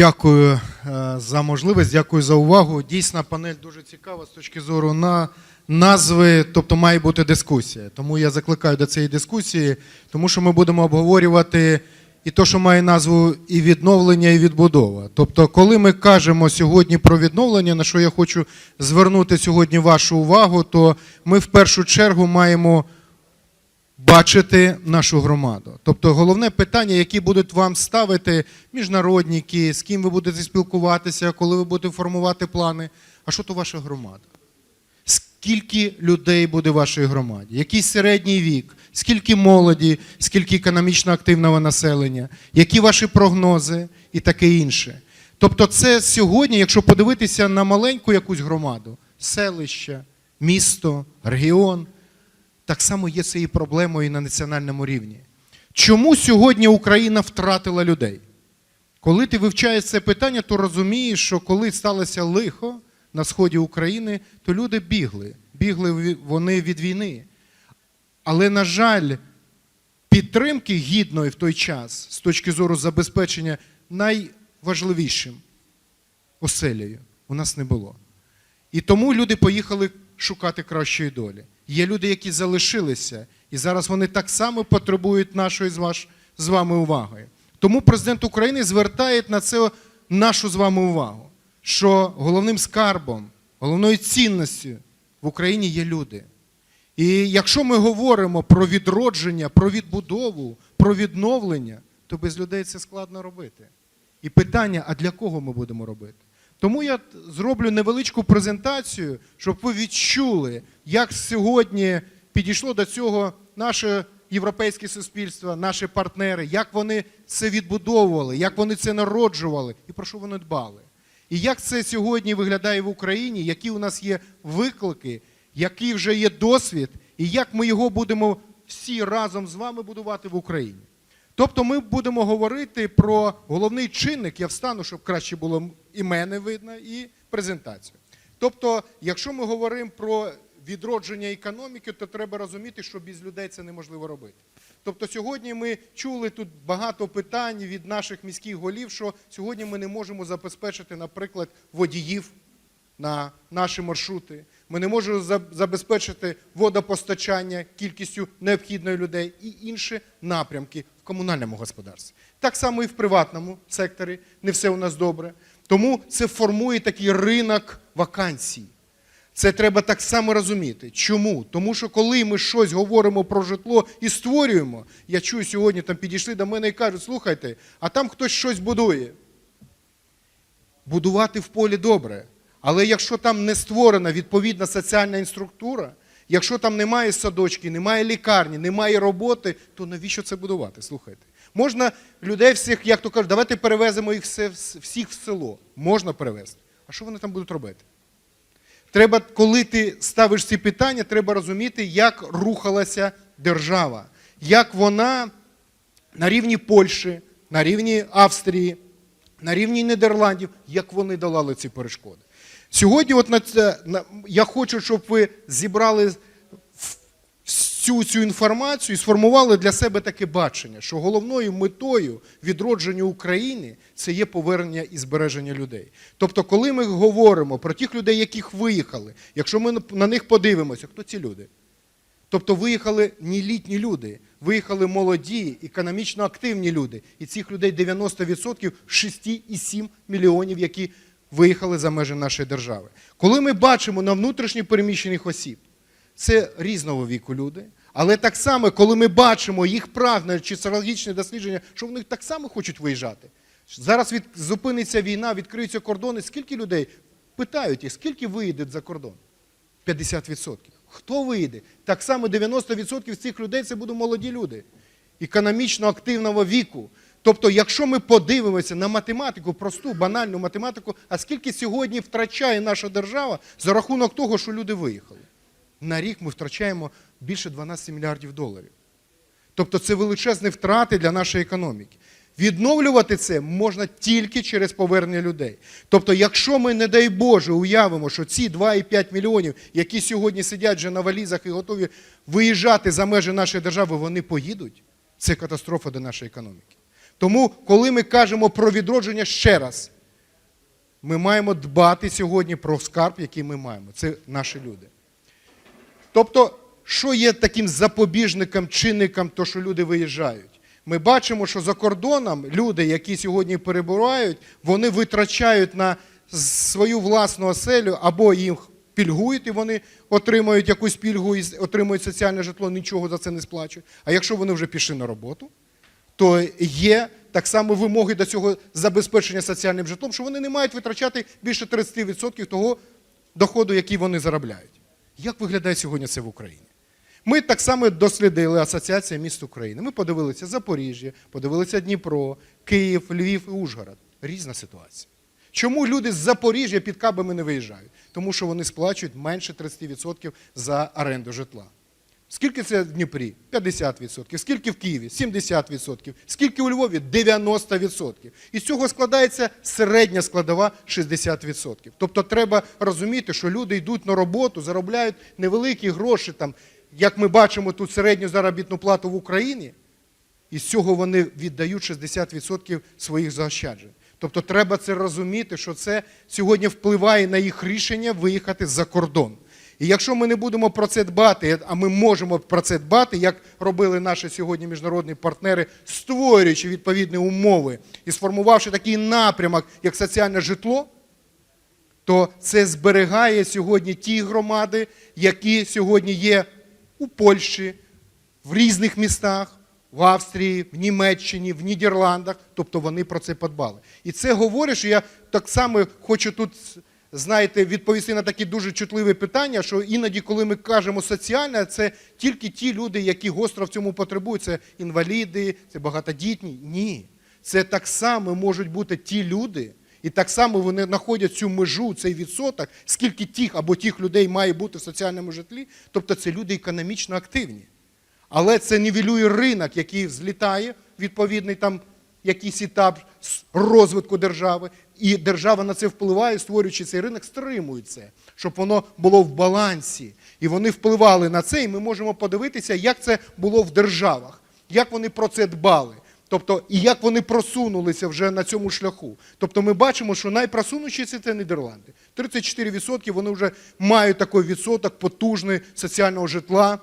Дякую е, за можливість, дякую за увагу. Дійсно, панель дуже цікава з точки зору на назви, тобто має бути дискусія. Тому я закликаю до цієї дискусії, тому що ми будемо обговорювати і то, що має назву і відновлення, і відбудова. Тобто, коли ми кажемо сьогодні про відновлення, на що я хочу звернути сьогодні вашу увагу, то ми в першу чергу маємо бачити нашу громаду. Тобто головне питання, які будуть вам ставити міжнародники, з ким ви будете спілкуватися, коли ви будете формувати плани. А що то ваша громада? Скільки людей буде в вашій громаді? Який середній вік? Скільки молоді, скільки економічно активного населення, які ваші прогнози і таке інше. Тобто, це сьогодні, якщо подивитися на маленьку якусь громаду, селище, місто, регіон, так само є цією проблемою на національному рівні. Чому сьогодні Україна втратила людей? Коли ти вивчаєш це питання, то розумієш, що коли сталося лихо на сході України, то люди бігли. Бігли вони від війни. Але, на жаль, підтримки гідної в той час з точки зору забезпечення найважливішим оселею у нас не було. І тому люди поїхали шукати кращої долі. Є люди, які залишилися, і зараз вони так само потребують нашої з, ваш, з вами уваги. Тому президент України звертає на це нашу з вами увагу, що головним скарбом, головною цінністю в Україні є люди. І якщо ми говоримо про відродження, про відбудову, про відновлення, то без людей це складно робити. І питання, а для кого ми будемо робити? Тому я зроблю невеличку презентацію, щоб ви відчули, як сьогодні підійшло до цього наше європейське суспільство, наші партнери, як вони це відбудовували, як вони це народжували і про що вони дбали. І як це сьогодні виглядає в Україні, які у нас є виклики, який вже є досвід, і як ми його будемо всі разом з вами будувати в Україні. Тобто ми будемо говорити про головний чинник, я встану, щоб краще було і мене видно, і презентацію. Тобто, якщо ми говоримо про відродження економіки, то треба розуміти, що без людей це неможливо робити. Тобто сьогодні ми чули тут багато питань від наших міських голів, що сьогодні ми не можемо забезпечити, наприклад, водіїв на наші маршрути. Ми не можемо забезпечити водопостачання кількістю необхідної людей і інші напрямки в комунальному господарстві. Так само і в приватному секторі не все у нас добре. Тому це формує такий ринок вакансій. Це треба так само розуміти. Чому? Тому що коли ми щось говоримо про житло і створюємо, я чую сьогодні, там підійшли до мене і кажуть, слухайте, а там хтось щось будує будувати в полі добре. Але якщо там не створена відповідна соціальна інструктура, якщо там немає садочки, немає лікарні, немає роботи, то навіщо це будувати? Слухайте. Можна людей всіх, як то кажуть, давайте перевеземо їх всіх в село. Можна перевезти. А що вони там будуть робити? Треба, коли ти ставиш ці питання, треба розуміти, як рухалася держава, як вона на рівні Польщі, на рівні Австрії, на рівні Нідерландів, як вони долали ці перешкоди. Сьогодні, от на це, на, я хочу, щоб ви зібрали всю цю інформацію і сформували для себе таке бачення, що головною метою відродження України це є повернення і збереження людей. Тобто, коли ми говоримо про тих людей, яких виїхали, якщо ми на них подивимося, хто ці люди? Тобто виїхали не літні люди, виїхали молоді, економічно активні люди. І цих людей 90% 6,7 мільйонів, які виїхали за межі нашої держави. Коли ми бачимо на внутрішньо переміщених осіб, це різного віку люди. Але так само, коли ми бачимо їх прагнення чи соціологічне дослідження, що вони так само хочуть виїжджати. Зараз від, зупиниться війна, відкриються кордони. Скільки людей питають їх, скільки виїде за кордон? 50%. Хто вийде? Так само 90% з цих людей це будуть молоді люди, економічно активного віку. Тобто, якщо ми подивимося на математику, просту, банальну математику, а скільки сьогодні втрачає наша держава за рахунок того, що люди виїхали? На рік ми втрачаємо більше 12 мільярдів доларів. Тобто це величезні втрати для нашої економіки. Відновлювати це можна тільки через повернення людей. Тобто, якщо ми, не дай Боже, уявимо, що ці 2,5 мільйонів, які сьогодні сидять вже на валізах і готові виїжджати за межі нашої держави, вони поїдуть, це катастрофа для нашої економіки. Тому, коли ми кажемо про відродження ще раз, ми маємо дбати сьогодні про скарб, який ми маємо. Це наші люди. Тобто, що є таким запобіжником, чинником, то що люди виїжджають? Ми бачимо, що за кордоном люди, які сьогодні перебувають, вони витрачають на свою власну оселю або їм пільгують, і вони отримують якусь пільгу і отримують соціальне житло, нічого за це не сплачують. А якщо вони вже пішли на роботу, то є так само вимоги до цього забезпечення соціальним житлом, що вони не мають витрачати більше 30% того доходу, який вони заробляють. Як виглядає сьогодні це в Україні? Ми так само дослідили Асоціація міст України. Ми подивилися Запоріжжя, подивилися Дніпро, Київ, Львів і Ужгород. Різна ситуація. Чому люди з Запоріжжя під кабами не виїжджають? Тому що вони сплачують менше 30% за оренду житла. Скільки це в Дніпрі? 50%. Скільки в Києві? 70%. Скільки у Львові? 90%. І з цього складається середня складова 60%. Тобто треба розуміти, що люди йдуть на роботу, заробляють невеликі гроші, там, як ми бачимо тут середню заробітну плату в Україні, і з цього вони віддають 60% своїх заощаджень. Тобто треба це розуміти, що це сьогодні впливає на їх рішення виїхати за кордон. І якщо ми не будемо про це дбати, а ми можемо про це дбати, як робили наші сьогодні міжнародні партнери, створюючи відповідні умови і сформувавши такий напрямок, як соціальне житло, то це зберігає сьогодні ті громади, які сьогодні є у Польщі, в різних містах, в Австрії, в Німеччині, в Нідерландах. Тобто вони про це подбали. І це говорить, що я так само хочу тут знаєте, відповісти на такі дуже чутливі питання, що іноді, коли ми кажемо соціальне, це тільки ті люди, які гостро в цьому потребують. Це інваліди, це багатодітні. Ні. Це так само можуть бути ті люди, і так само вони знаходять цю межу, цей відсоток, скільки тих або тих людей має бути в соціальному житлі. Тобто це люди економічно активні. Але це нівелює ринок, який злітає, відповідний там якийсь етап розвитку держави, і держава на це впливає, створюючи цей ринок, стримує це, щоб воно було в балансі. І вони впливали на це, і ми можемо подивитися, як це було в державах, як вони про це дбали. Тобто, і як вони просунулися вже на цьому шляху. Тобто ми бачимо, що найпросунутіші це Нідерланди. 34% вони вже мають такий відсоток потужний соціального житла.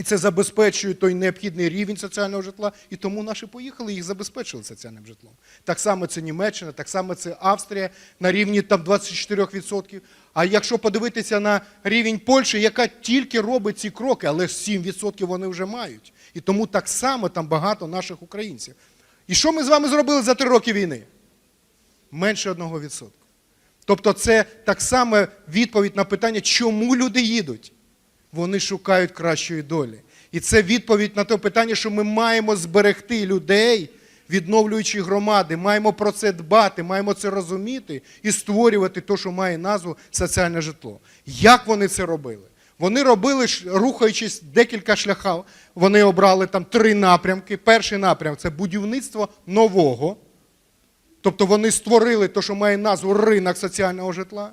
І це забезпечує той необхідний рівень соціального житла, і тому наші поїхали, їх забезпечили соціальним житлом. Так само це Німеччина, так само це Австрія на рівні там 24%. А якщо подивитися на рівень Польщі, яка тільки робить ці кроки, але ж 7% вони вже мають. І тому так само там багато наших українців. І що ми з вами зробили за три роки війни? Менше 1%. Тобто це так само відповідь на питання, чому люди їдуть вони шукають кращої долі. І це відповідь на те питання, що ми маємо зберегти людей, відновлюючи громади, маємо про це дбати, маємо це розуміти і створювати те, що має назву соціальне житло. Як вони це робили? Вони робили, рухаючись декілька шляхів, вони обрали там три напрямки. Перший напрямок це будівництво нового. Тобто вони створили те, що має назву ринок соціального житла.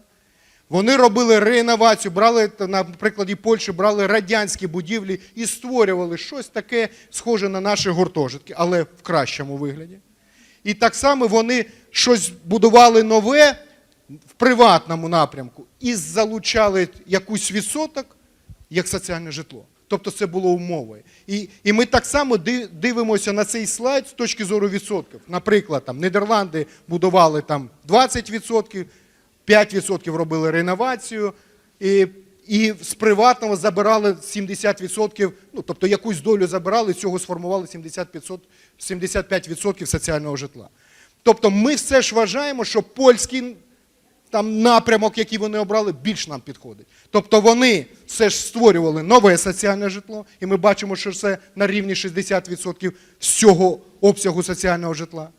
Вони робили реінновацію, брали, на прикладі Польщі, брали радянські будівлі і створювали щось таке схоже на наші гуртожитки, але в кращому вигляді. І так само вони щось будували нове в приватному напрямку і залучали якусь відсоток як соціальне житло. Тобто це було умовою. І і ми так само дивимося на цей слайд з точки зору відсотків. Наприклад, там Нідерланди будували там 20%. 5% робили реновацію, і і з приватного забирали 70%, ну, тобто якусь долю забирали, з цього сформували 75%, 75% соціального житла. Тобто ми все ж вважаємо, що польський там, напрямок, який вони обрали, більш нам підходить. Тобто вони все ж створювали нове соціальне житло, і ми бачимо, що це на рівні 60% з цього обсягу соціального житла.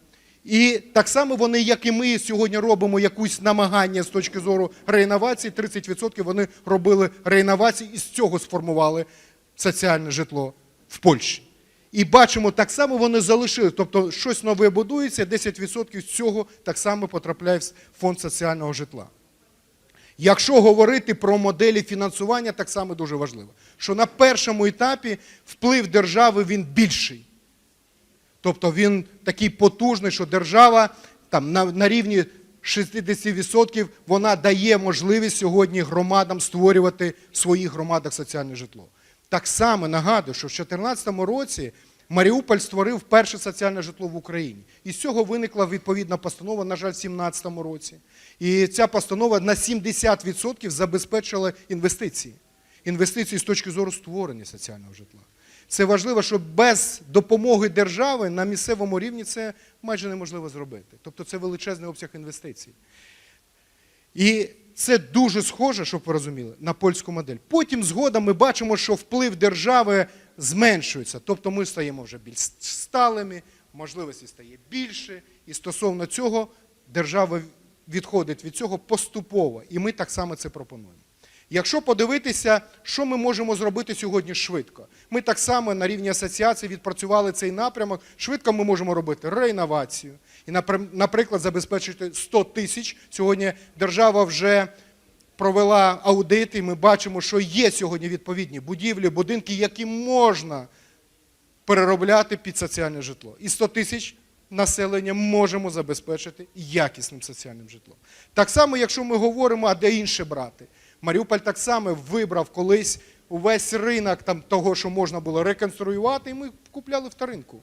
І так само вони, як і ми сьогодні робимо якусь намагання з точки зору реінновації, 30% вони робили реінновації і з цього сформували соціальне житло в Польщі. І бачимо, так само вони залишили, тобто щось нове будується, 10% з цього так само потрапляє в фонд соціального житла. Якщо говорити про моделі фінансування, так само дуже важливо, що на першому етапі вплив держави він більший. Тобто він такий потужний, що держава там на, на рівні 60% вона дає можливість сьогодні громадам створювати в своїх громадах соціальне житло. Так само нагадую, що в 2014 році Маріуполь створив перше соціальне житло в Україні. І з цього виникла відповідна постанова, на жаль, в 2017 році. І ця постанова на 70% забезпечила інвестиції. Інвестиції з точки зору створення соціального житла. Це важливо, що без допомоги держави на місцевому рівні це майже неможливо зробити. Тобто це величезний обсяг інвестицій. І це дуже схоже, щоб ви розуміли, на польську модель. Потім згодом ми бачимо, що вплив держави зменшується. Тобто ми стаємо вже більш сталими, можливості стає більше, і стосовно цього держава відходить від цього поступово. І ми так само це пропонуємо. Якщо подивитися, що ми можемо зробити сьогодні швидко, ми так само на рівні асоціації відпрацювали цей напрямок. Швидко ми можемо робити реінновацію і, наприклад, забезпечити 100 тисяч. Сьогодні держава вже провела аудит, і ми бачимо, що є сьогодні відповідні будівлі, будинки, які можна переробляти під соціальне житло. І 100 тисяч населення можемо забезпечити якісним соціальним житлом. Так само, якщо ми говоримо, а де інше брати. Маріуполь так само вибрав колись увесь ринок там, того, що можна було реконструювати, і ми купляли вторинку.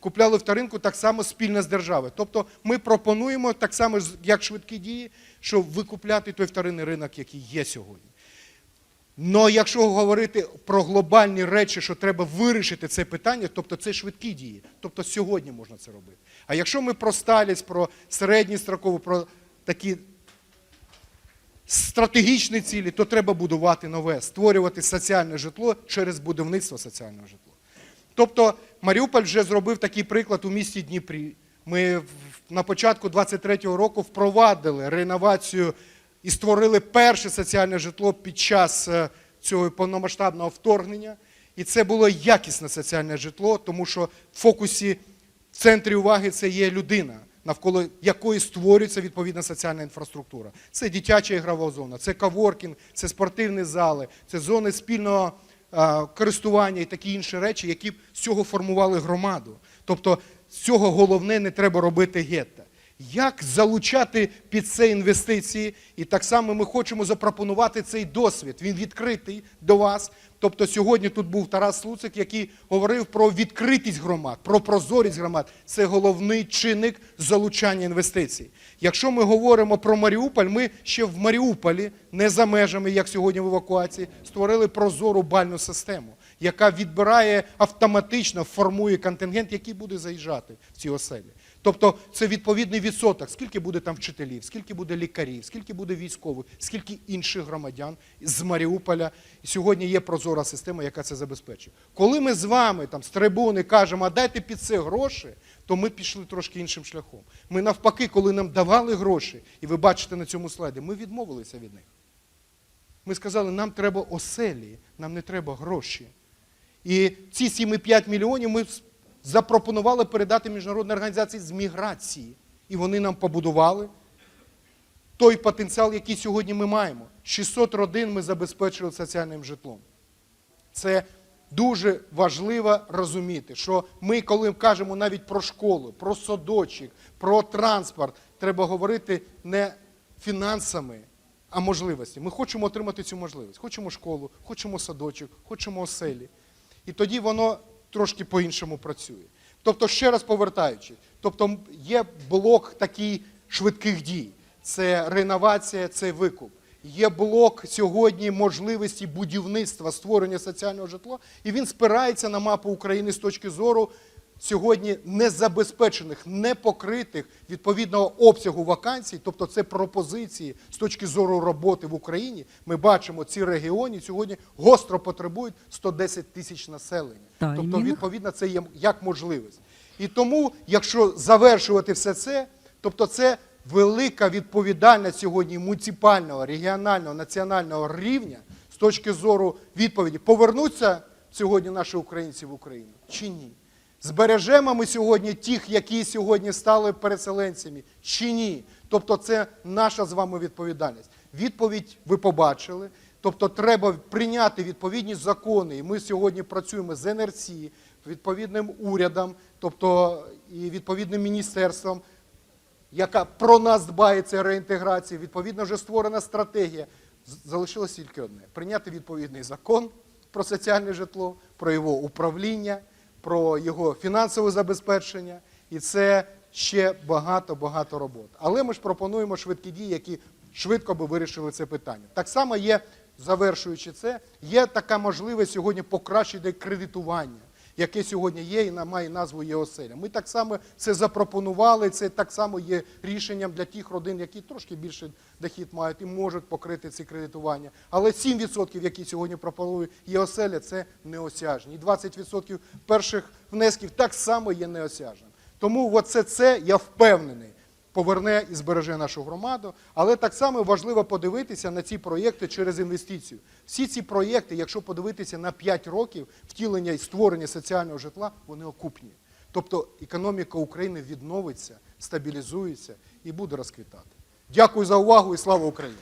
Купляли вторинку так само спільно з державою. Тобто ми пропонуємо так само, як швидкі дії, що викупляти той вторинний ринок, який є сьогодні. Но якщо говорити про глобальні речі, що треба вирішити це питання, тобто це швидкі дії. Тобто сьогодні можна це робити. А якщо ми про сталість, про середні строкові, про такі стратегічні цілі, то треба будувати нове, створювати соціальне житло через будівництво соціального житла. Тобто Маріуполь вже зробив такий приклад у місті Дніпрі. Ми на початку 23-го року впровадили реновацію і створили перше соціальне житло під час е, цього повномасштабного вторгнення. І це було якісне соціальне житло, тому що в фокусі в центрі уваги це є людина, навколо якої створюється відповідна соціальна інфраструктура. Це дитяча ігрова зона, це каворкінг, це спортивні зали, це зони спільного е, користування і такі інші речі, які б з цього формували громаду. Тобто з цього головне не треба робити гетто. Як залучати під це інвестиції? І так само ми хочемо запропонувати цей досвід. Він відкритий до вас. Тобто сьогодні тут був Тарас Луцик, який говорив про відкритість громад, про прозорість громад. Це головний чинник залучання інвестицій. Якщо ми говоримо про Маріуполь, ми ще в Маріуполі, не за межами, як сьогодні в евакуації, створили прозору бальну систему, яка відбирає автоматично, формує контингент, який буде заїжджати в ці оселі. Тобто це відповідний відсоток, скільки буде там вчителів, скільки буде лікарів, скільки буде військових, скільки інших громадян з Маріуполя. І сьогодні є прозора система, яка це забезпечує. Коли ми з вами там з трибуни кажемо, а дайте під це гроші, то ми пішли трошки іншим шляхом. Ми навпаки, коли нам давали гроші, і ви бачите на цьому слайді, ми відмовилися від них. Ми сказали, нам треба оселі, нам не треба гроші. І ці 7,5 мільйонів ми запропонували передати міжнародній організації з міграції. І вони нам побудували той потенціал, який сьогодні ми маємо. 600 родин ми забезпечили соціальним житлом. Це дуже важливо розуміти, що ми, коли кажемо навіть про школу, про садочок, про транспорт, треба говорити не фінансами, а можливості. Ми хочемо отримати цю можливість. Хочемо школу, хочемо садочок, хочемо оселі. І тоді воно трошки по-іншому працює. Тобто, ще раз повертаючись, тобто є блок такий швидких дій. Це реновація, це викуп. Є блок сьогодні можливості будівництва, створення соціального житла, і він спирається на мапу України з точки зору сьогодні незабезпечених, непокритих відповідного обсягу вакансій, тобто це пропозиції з точки зору роботи в Україні. Ми бачимо, ці регіони сьогодні гостро потребують 110 тисяч населення. Тобто, відповідно, це є як можливість. І тому, якщо завершувати все це, тобто це велика відповідальність сьогодні муніципального, регіонального, національного рівня з точки зору відповіді, повернуться сьогодні наші українці в Україну чи ні? Збережемо ми сьогодні тих, які сьогодні стали переселенцями, чи ні? Тобто це наша з вами відповідальність. Відповідь ви побачили. Тобто треба прийняти відповідні закони. І ми сьогодні працюємо з НРСі, відповідним урядом тобто і відповідним міністерством, яка про нас дбає це реінтеграція, відповідно вже створена стратегія. Залишилось тільки одне: прийняти відповідний закон про соціальне житло, про його управління, про його фінансове забезпечення. І це ще багато-багато роботи. Але ми ж пропонуємо швидкі дії, які швидко би вирішили це питання. Так само є, завершуючи це, є така можливість сьогодні покращити кредитування яке сьогодні є і має назву ЄОСЕЛЯ. Ми так само це запропонували, це так само є рішенням для тих родин, які трошки більше дохід мають і можуть покрити ці кредитування. Але 7%, які сьогодні пропонує ЄОСЕЛЯ, це неосяжні. І 20% перших внесків так само є неосяжним. Тому оце це, я впевнений, поверне і збереже нашу громаду. Але так само важливо подивитися на ці проєкти через інвестицію. Всі ці проєкти, якщо подивитися на 5 років втілення і створення соціального житла, вони окупні. Тобто економіка України відновиться, стабілізується і буде розквітати. Дякую за увагу і слава Україні!